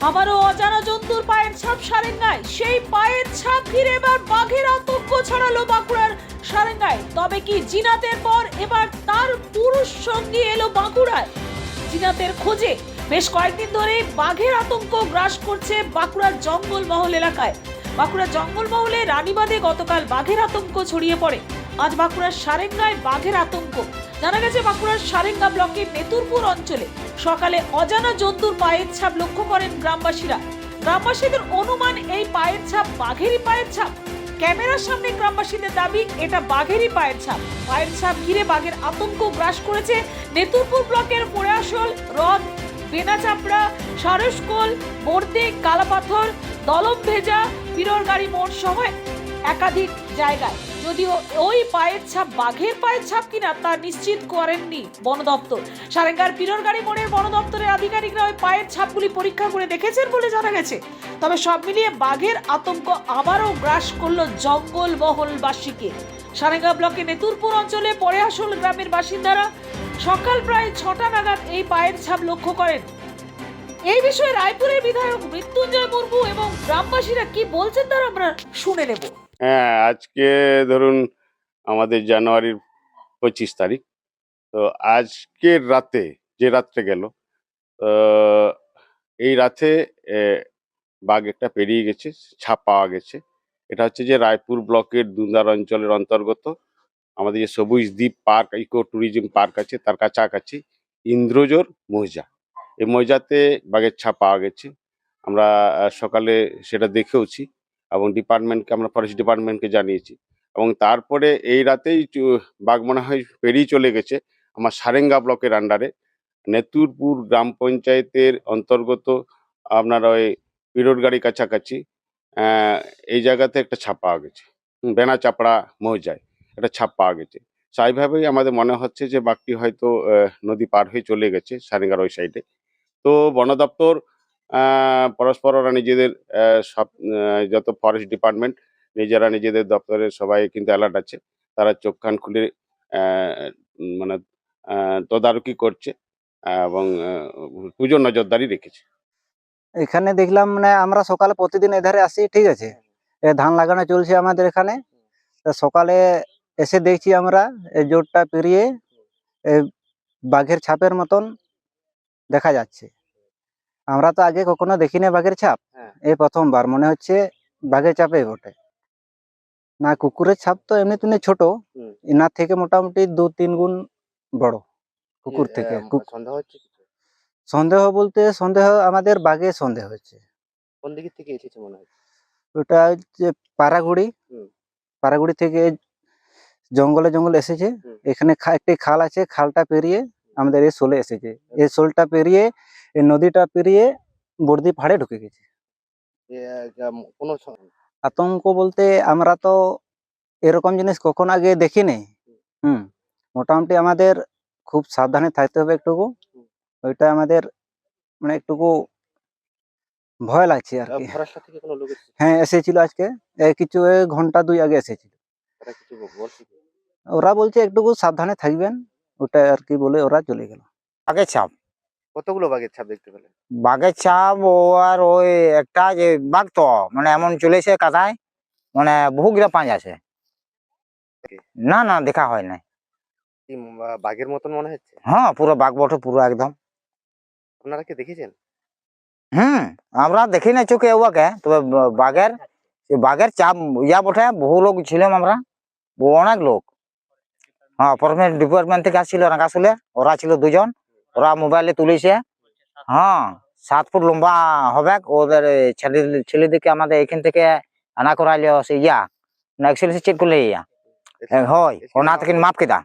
আবারও অজানা জন্তুর পায়ের ছাপ সারেঙ্গায়। সেই পায়ের ছাপ ঘিরে এবার বাঘের আতঙ্ক ছড়ালো বাঁকুড়ার সারেঙ্গায়। তবে কি জিনাতের পর এবার তার পুরুষ সঙ্গী এলো বাঁকুড়ায়? জিনাতের খোঁজে বেশ কয়েকদিন ধরে বাঘের আতঙ্ক গ্রাস করছে বাঁকুড়ার জঙ্গলমহল এলাকায়। বাঁকুড়ার জঙ্গলমহলে রানীবাঁধে গতকাল বাঘের আতঙ্ক ছড়িয়ে পড়ে। আজ বাঁকুড়ার সারেঙ্গায় বাঘের আতঙ্ক। জানা গেছে, বাঁকুড়ার সারেঙ্গা ব্লকে নেতুরপুর অঞ্চলে সকালে অজানা জন্তুর পায়ের ছাপ লক্ষ্য করেন গ্রামবাসীরা। গ্রামবাসীদের অনুমান, এই পায়ের ছাপ বাঘেরই পায়ের ছাপ? ক্যামেরার সামনে গ্রামবাসীদের দাবি, এটা বাঘেরই পায়ের ছাপ। পায়ের ছাপ ঘিরে বাঘের আতঙ্ক গ্রাস করেছে নেতুরপুর ব্লকের পোড়াশোল হ্রদ বেনাচাপড়া, সারসকোল, বর্দি, কালাপাথর দলম ভেজা পিররগাড়ি মোড় সহ একাধিক জায়গায়। যদিও ওই পায়ের ছাপ বাঘের পায়ের ছাপ কিনা তা নিশ্চিত করেননি বন দপ্তর। সারেঙ্গার পিররগাড়ি মোড়ের বন দপ্তরের আধিকারিকরা ওই পায়ের ছাপগুলি পরীক্ষা করে দেখেছেন বলে জানা গেছে। তবে সব মিলিয়ে বাঘের আতঙ্ক আবারও গ্রাস করল জঙ্গল মহলবাসীকে সারেঙ্গা ব্লকে নেতুরপুর অঞ্চলে পরে আসল গ্রামের বাসিন্দারা সকাল প্রায় ছটা নাগাদ এই পায়ের ছাপ লক্ষ্য করেন। এই বিষয়ে রায়পুরের বিধায়ক মৃত্যুঞ্জয় মুর্মু এবং গ্রামবাসীরা কি বলছেন তারা আমরা শুনে নেব। হ্যাঁ আজকে ধরুন আমাদের জানুয়ারির পঁচিশ তারিখ। তো আজকের রাতে, যে রাত্রে গেল এই রাতে বাঘ একটা পেরিয়ে গেছে, ছাপ পাওয়া গেছে। এটা হচ্ছে যে রায়পুর ব্লকের দুন্দার অঞ্চলের অন্তর্গত। আমাদের যে সবুজ দ্বীপ পার্ক, ইকো ট্যুরিজম পার্ক আছে, তার কাছাকাছি ইন্দ্রজোর মৌজা। এই মৌজাতে বাঘের ছাপ পাওয়া গেছে। আমরা সকালে সেটা দেখেওছি। এবং ডিপার্টমেন্টকে আমরা ফরেস্ট ডিপার্টমেন্টকে জানিয়েছি। এবং তারপরে এই রাতেই চু- বাঘ মনে হয় পেরিয়ে চলে গেছে আমার সারেঙ্গা ব্লকের আন্ডারে নেতুরপুর গ্রাম পঞ্চায়েতের অন্তর্গত আপনার ওই পিরোটগাড়ি কাছাকাছি এই জায়গাতে একটা ছাপ পাওয়া গেছে। বেনা চাপড়া মৌজায় একটা ছাপ পাওয়া গেছে স্বাভাবিকভাবেই আমাদের মনে হচ্ছে যে বাঘটি হয়তো নদী পার হয়ে চলে গেছে সারেঙ্গার ওই সাইডে তো বন দপ্তর আহ, পরস্পর নিজেদের সব যত ফরেস্ট ডিপার্টমেন্ট নিজেরা নিজেদের দপ্তরের সবাই কিন্তু অ্যালার্ট আছে। তারা চোখ কান খুলে মানে তদারকি করছে এবং পুজোর নজরদারি রেখেছে। এখানে দেখলাম মানে আমরা সকালে প্রতিদিন এধারে আসি ঠিক আছে? ধান লাগানো চলছে আমাদের এখানে। সকালে এসে দেখছি আমরা জোরটা পেরিয়ে বাঘের ছাপের মতন দেখা যাচ্ছে। আমরা তো আগে কখনো দেখিনি বাঘের ছাপ। হ্যাঁ। এই প্রথমবার মনে হচ্ছে বাঘের চাপে বটে। না কুকুরের ছাপ তো এমনি তুমি ছোট। এনার থেকে মোটামুটি দু তিন গুণ বড় কুকুর থেকে। সন্দেহ হচ্ছে সন্দেহ বলতে সন্দেহ আমাদের বাঘে সন্দেহ হচ্ছে। কোন দিকে থেকে এসেছে মনে হয়? ওটা হচ্ছে পাড়াগুড়ি। পাড়াগুড়ি থেকে জঙ্গলে জঙ্গলে এসেছে। এখানে খা- একটি খাল আছে খালটা পেরিয়ে আমাদের এই সোলে এসেছে। এই সোলটা পেরিয়ে এই নদীটা পেরিয়ে বর্দি পাহাড়ে ঢুকে গেছে। এ, কোনো আতঙ্ক বলতে আমরা তো এরকম জিনিস কখন আগে দেখিনি। হুম মোটামুটি আমাদের খুব সাবধানে থাকতে হবে একটুকু। ওইটা আমাদের মানে একটুকু ভয় লাগছে আর কি। হ্যাঁ এসেছিল আজকে। কিছু ঘণ্টা দুই আগে এসেছিল? ওরা বলছে একটুকু সাবধানে থাকবেন। ওটা আর কি বলে ওরা চলে গেল। আগে ছাপ কতগুলো বাঘের ছাপ দেখতে পেলেন? বাঘের ছাপ ও আর ওই একটা যে বাঘ তো মানে এমন চলেছে কাদায় মানে বহুগুলা পাঁচ আছে। না না দেখা হয় না কি উম, আহ, বাঘের মতন মনে হচ্ছে? হ্যাঁ পুরো বাঘ বটে পুরো একদম। আপনারা কি দেখেছেন? হুম আমরা দেখি না চোখে ওকে তবে বাঘের বাঘের চাপ ইয়া বটে বহু লোক ছিলাম আমরা অনেক লোক। হ্যাঁ প্রথমে ডিপার্টমেন্ট থেকে আসছিল রাঙ্গাশুলে ওরা ছিল দুজন। ওরা মোবাইলে তুলেছে। হ্যাঁ সাত ফুট লম্বা হবে। ওদের ছেলে ছেলেদেরকে আমাদের এখান থেকে আনা করাইলো সে ইয়া না এক্সেল চেক করলে ইয়া। হয় ওনা থেকে মাপ কেদা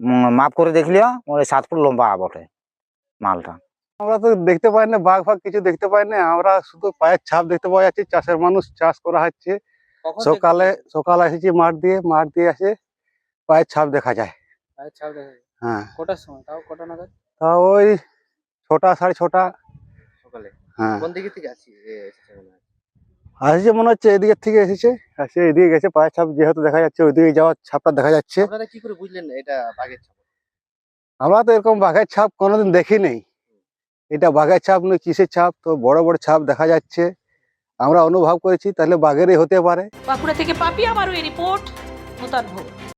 উম, মাপ করে দেখলিও ওই সাত ফুট লম্বা বটে মালটা। আমরা তো দেখতে পাই না বাঘ ফাঘ কিছু দেখতে পাই না। আমরা শুধু পায়ের ছাপ দেখতে পাওয়া যাচ্ছে চাষের মানুষ চাষ করা হচ্ছে। সকালে সকাল এসেছি মাঠ দিয়ে মাঠ দিয়ে আসে পায়ের ছাপ দেখা যায়। হ্যাঁ। কটার সময়? তাও কটা নাগাদ? ওই ছটা সাড়ে ছটা। সকালে? হ্যাঁ। কোন দিকে থেকে আসছি মনে আসছে মনে হচ্ছে এদিকের থেকে এসেছে। আসে এদিকে গেছে পায়ের ছাপ যেহেতু দেখা যাচ্ছে ওইদিকে যাওয়ার ছাপটা দেখা যাচ্ছে। আপনারা কি করে বুঝলেন এটা বাঘের ছাপ? আমরা তো এরকম বাঘের ছাপ কোনোদিন দেখি নেই এটা বাঘের ছাপ নয় কিসের ছাপ? তো বড় বড় ছাপ দেখা যাচ্ছে। আমরা অনুভব করেছি তাহলে বাঘেরই হতে পারে। বাঁকুড়া থেকে পাপিয়া রিপোর্ট